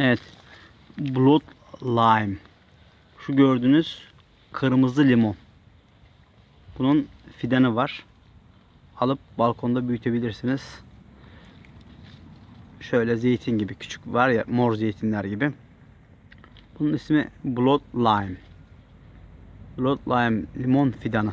Evet. Blood lime. Şu gördüğünüz kırmızı limon. Bunun fidanı var. Alıp balkonda büyütebilirsiniz. Şöyle zeytin gibi küçük var ya mor zeytinler gibi. Bunun ismi Blood Lime. Blood Lime limon fidanı.